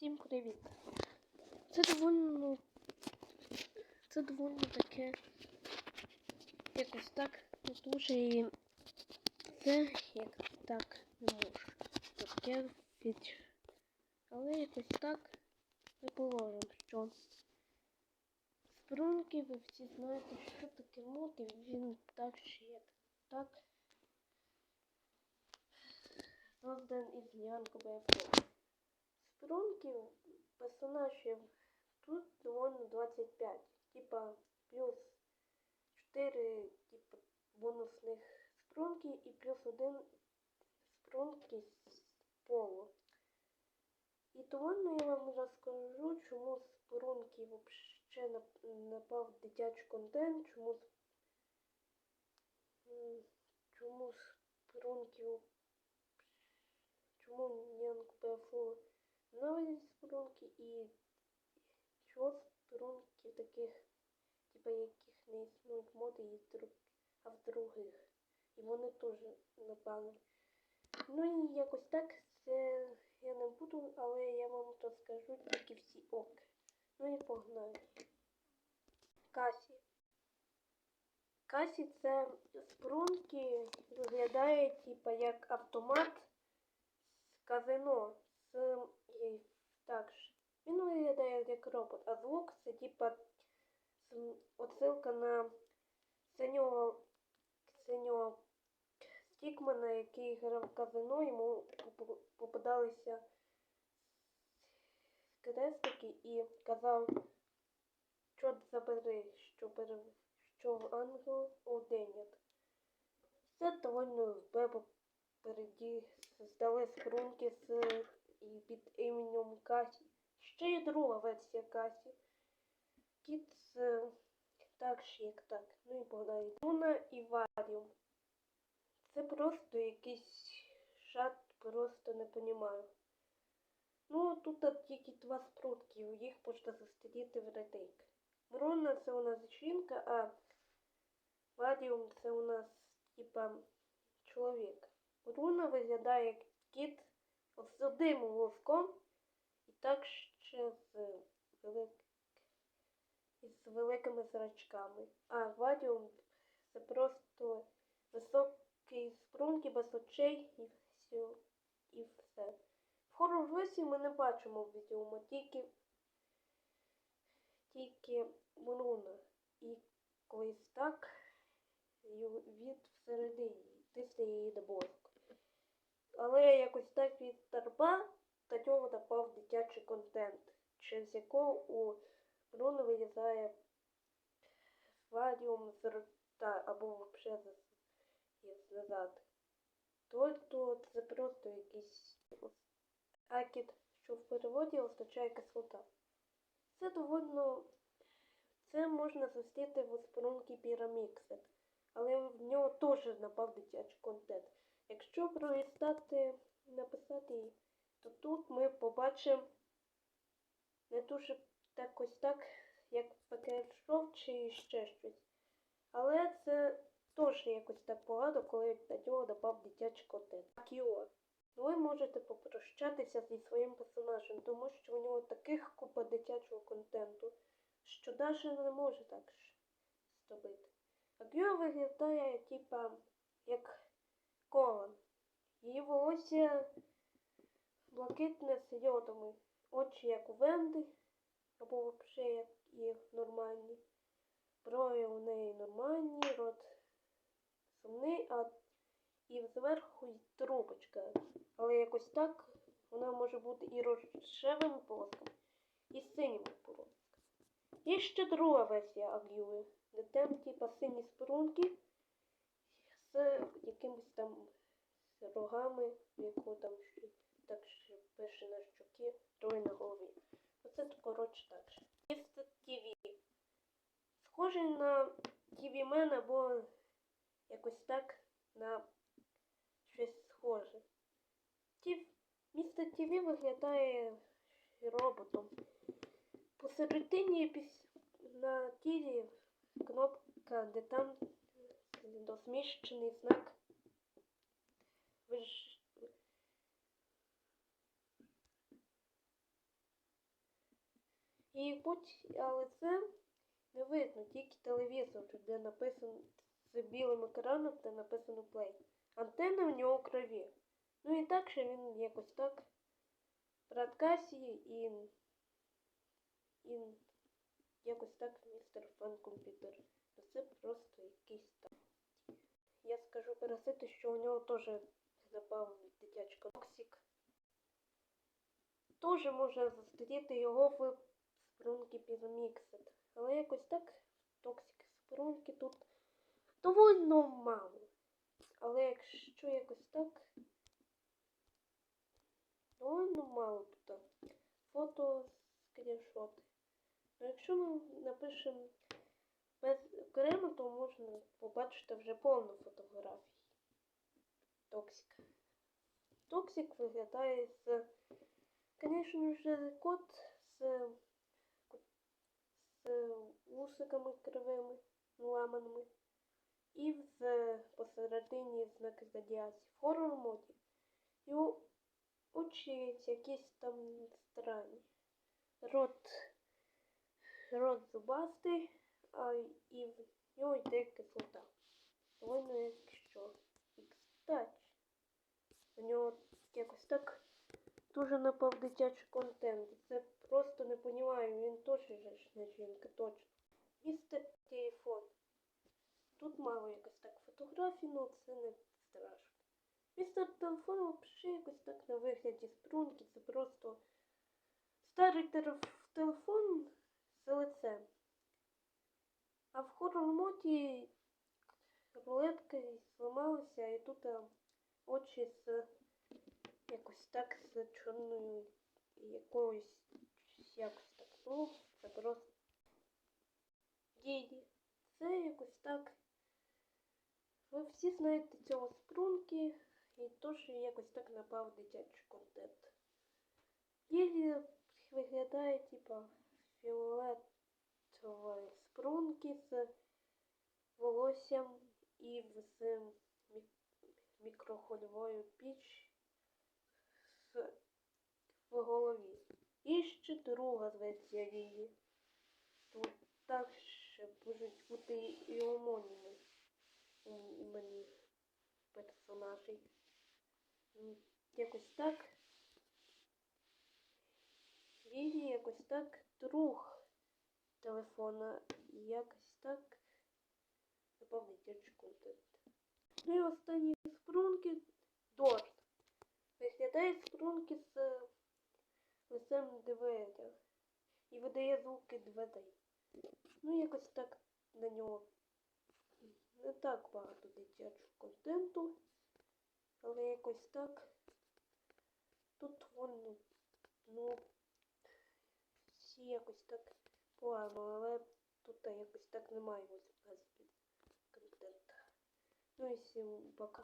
Всім привіт! Це довольно. Це довольно таке. Якось так не дуже і це як так не можу. Таке від. Але якось так ми положимо, що спрунки ви всі знаєте, що таке мод, і він так ще як так создан із Янко БФ. Спрунків персонажів тут довольно 25. Типа плюс 4 типа, бонусних спрунки і плюс один спрунки з полу. І довольно я вам розкажу, чому спрунки взагалі напав дитячий контент, чому с- чому спрунків чому Нянг ПФУ нові спрунки і що спрунки таких, типа яких не існують моди і друг, а в других. І вони теж напали. Ну і якось так це я не буду, але я вам розкажу тільки всі ок. Ну і погнали. Касі. Касі це спрунки виглядає типа як автомат з казино. З, і, так ж. Він виглядає як робот, а звук це типа отсилка на синього синього стікмана, який грав в казино, йому попадалися скрестики і казав, що забери, що бери, що в ангел оденять. Все довольно вбебо впереді здали спрунки з і під іменем Касі. Ще є друга версія Касі. Кіт з так ж як так. Ну і погнали. Луна і Варіум. Це просто якийсь шат, просто не понімаю. Ну, тут тільки два спрутки, їх можна зустріти в ретейк. Мрона це у нас жінка, а Варіум це у нас типа чоловік. Руна виглядає як кіт з одним волоском і так ще з, велик... із великими зрачками. А Вадіум це просто високий спрунки без очей і все. І все. В хоррор версії ми не бачимо відео, тільки, тільки Руна. І колись так від всередині тисне її до мозку. Але якось так від торба до нього напав дитячий контент, через якого у Бруно вилізає варіум з рота або взагалі з- назад. Тобто це просто якийсь акід, що в переводі означає кислота. Це довольно це можна зустріти в спорунки Pyramixed, але в нього теж напав дитячий контент. Якщо пролистати написати її, то тут ми побачимо не дуже так ось так, як Пекершов чи ще щось. Але це теж якось так погано, коли на нього напав дитячий контент. Акіо. Ви можете попрощатися зі своїм персонажем, тому що у нього таких купа дитячого контенту, що навіть не може так зробити. Акіо виглядає, типа, як колон. Її волосся блакитне з йодами, очі як у Венди, або взагалі як і нормальні. Брові у неї нормальні, рот сумний, а і зверху трубочка. Але якось так вона може бути і рожевими полосками, і синіми полосками. Є ще друга версія Агюли, де там типа сині спорунки з якимось там рогами, яку там так пише на щоки, троє на голові. Оце коротше так. же. Містер ТВ. Схожий на ТВ Мен або якось так на щось схоже. Тів... Містер ТВ виглядає роботом. Посередині на тілі кнопка, де там досміщений знак. Ви ж І будь, але це не видно, тільки телевізор, де написано з білим екраном, де написано play. Антенна в нього крові. Ну і так що він якось так в радкасі і, і якось так містер фан комп'ютер. Це просто якийсь там. Я скажу пересити, що у нього теж запав дитячка токсик. Теж можна зустріти його в спрунки Pyramixed. Але якось так токсик спрунки тут доволі мало. Але якщо якось так, доволі мало тут фото скріншоти. Ну якщо ми напишемо окремо, то можна побачити вже повну фотографію. Токсик. Токсик виглядає з, звісно ж, кот з, з вусиками кривими, ламаними. І в посередині знак зодіації в хоррор моді. У- очі якісь там странні. Рот, рот зубастий, а і в нього йде кислота. Довольно якщо. І у нього якось так дуже напав дитячий контент. Це просто не понімаю, він точно не жінка, точно. Містер телефон. Тут мало якось так фотографій, ну це не страшно. Містер телефон взагалі якось так на вигляді струнки, це просто старий телефон з лицем. А в хоррор моді рулетка зламалася, і тут очі з якось так з чорною якоюсь якось так. Ну, це просто діді. Це якось так. Ви всі знаєте цього спрунки, і теж якось так напав дитячий контент. Діді виглядає типа фіолетової спрунки з волоссям і з мі- мікрохвильовою піч в голові. І ще друга версія її. Тут також можуть бути і омоніми у імені персонажей. Якось так. Лілі якось так друг телефона. І якось так напав дитячий контент. Ну і останні спрунки Дорт. Виглядає спрунки з лицем двері і видає звуки дверей. Ну, якось так на нього не так багато дитячого контенту, але якось так. Тут воно, ну, всі якось так погано, але тут якось так немає без контенту. Ну і всім пока.